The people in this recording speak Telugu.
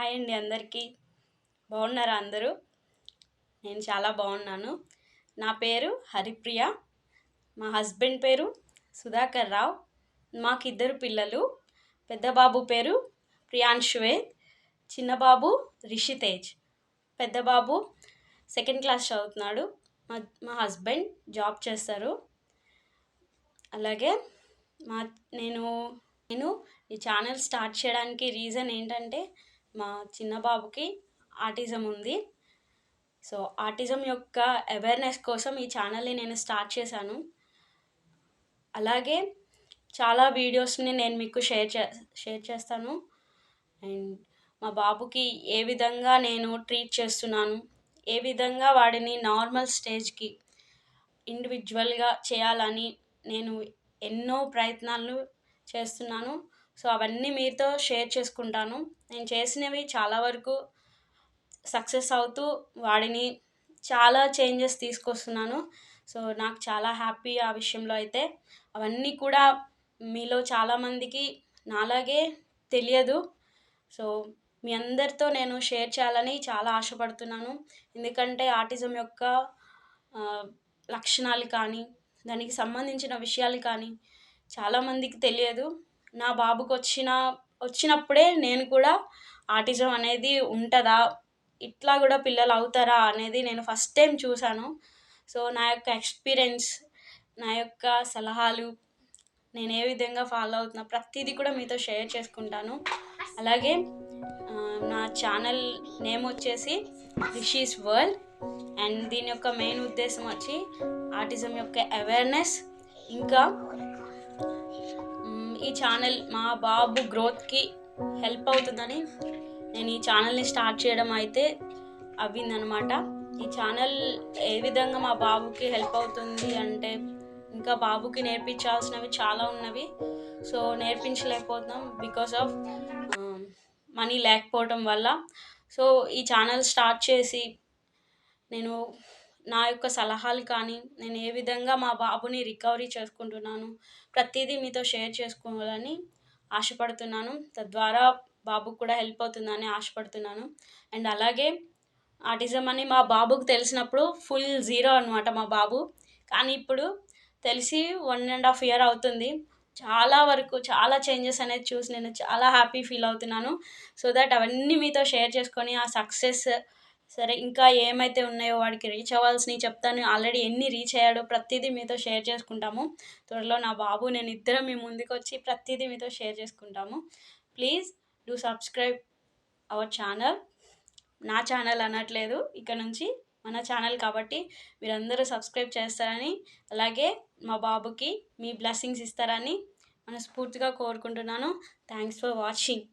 హాయ్ అండి అందరికీ. బాగున్నారా అందరూ? నేను చాలా బాగున్నాను. నా పేరు హరిప్రియ. మా హస్బెండ్ పేరు సుధాకర్ రావు. మాకు ఇద్దరు పిల్లలు. పెద్ద బాబు పేరు ప్రియాంశువేద్ చిన్నబాబు రిషితేజ్. పెద్ద బాబు సెకండ్ క్లాస్ చదువుతున్నాడు. మా మా హస్బెండ్ జాబ్ చేస్తారు. అలాగే మా నేను నేను ఈ ఛానల్ స్టార్ట్ చేయడానికి రీజన్ ఏంటంటే మా చిన్న బాబుకి ఆటిజం ఉంది. సో ఆటిజం యొక్క అవేర్నెస్ కోసం ఈ ఛానల్ని నేను స్టార్ట్ చేశాను. అలాగే చాలా వీడియోస్ని నేను మీకు షేర్ చే షేర్ చేస్తాను. అండ్ మా బాబుకి ఏ విధంగా నేను ట్రీట్ చేస్తున్నాను ఏ విధంగా వాడిని నార్మల్ స్టేజ్కి ఇండివిజువల్గా చేయాలని నేను ఎన్నో ప్రయత్నాలు చేస్తున్నాను. సో అవన్నీ మీతో షేర్ చేసుకుంటాను. నేను చేసినవి చాలా వరకు సక్సెస్ అవుతూ వాడిని చాలా చేంజెస్ తీసుకొస్తున్నాను. సో నాకు చాలా హ్యాపీ ఆ విషయంలో అయితే. అవన్నీ కూడా మీలో చాలామందికి నాలాగే తెలియదు. సో మీ అందరితో నేను షేర్ చేయాలని చాలా ఆశపడుతున్నాను. ఎందుకంటే ఆటిజం యొక్క లక్షణాలు కానీ దానికి సంబంధించిన విషయాలు కానీ చాలామందికి తెలియదు. నా బాబుకి వచ్చిన వచ్చినప్పుడే నేను కూడా ఆటిజం అనేది ఉంటుందా? ఇట్లా కూడా పిల్లలు అవుతారా అనేది నేను ఫస్ట్ టైం చూశాను. సో నా యొక్క ఎక్స్పీరియన్స్ నా యొక్క సలహాలు నేను ఏ విధంగా ఫాలో అవుతున్నా ప్రతిదీ కూడా మీతో షేర్ చేసుకుంటాను. అలాగే నా ఛానల్ నేమ్ వచ్చేసి రిషీస్ వరల్డ్. అండ్ దీని యొక్క మెయిన్ ఉద్దేశం వచ్చి ఆటిజం యొక్క అవేర్నెస్. ఇంకా ఈ ఛానల్ మా బాబు గ్రోత్కి హెల్ప్ అవుతుందని నేను ఈ ఛానల్ని స్టార్ట్ చేయడం అయితే అవ్విందనమాట ఈ ఛానల్ ఏ విధంగా మా బాబుకి హెల్ప్ అవుతుంది అంటే ఇంకా బాబుకి నేర్పించాల్సినవి చాలా ఉన్నవి. సో నేర్పించలేకపోతున్నాం బికాస్ ఆఫ్ మనీ లేకపోవటం వల్ల. సో ఈ ఛానల్ స్టార్ట్ చేసి నేను నా యొక్క సలహాలు కానీ నేను ఏ విధంగా మా బాబుని రికవరీ చేసుకుంటున్నాను ప్రతిదీ మీతో షేర్ చేసుకోవాలని ఆశపడుతున్నాను. తద్వారా బాబుకు కూడా హెల్ప్ అవుతుందని ఆశపడుతున్నాను. అండ్ అలాగే ఆటిజం అని మా బాబుకు తెలిసినప్పుడు ఫుల్ జీరో అనమాట మా బాబు. కానీ ఇప్పుడు తెలిసి వన్ అండ్ హాఫ్ ఇయర్ అవుతుంది. చాలా వరకు చాలా చేంజెస్ అనేది చూసి నేను చాలా హ్యాపీ ఫీల్ అవుతున్నాను. సో దట్ అవన్నీ మీతో షేర్ చేసుకొని ఆ సక్సెస్ సరే ఇంకా ఏమైతే ఉన్నాయో వాడికి రీచ్ అవ్వాల్సినవి చెప్తాను. ఆల్రెడీ ఎన్ని రీచ్ అయ్యాడో ప్రతిదీ మీతో షేర్ చేసుకుంటాము. త్వరలో నా బాబు నేను ఇద్దరం మీ ముందుకు వచ్చి ప్రతిదీ మీతో షేర్ చేసుకుంటాము. Please do subscribe our channel నా ఛానల్ అనట్లేదు ఇక్కడ నుంచి మన ఛానల్ కాబట్టి మీరందరూ సబ్స్క్రైబ్ చేస్తారని అలాగే మా బాబుకి మీ బ్లెస్సింగ్స్ ఇస్తారని మనస్ఫూర్తిగా కోరుకుంటున్నాను. Thanks for watching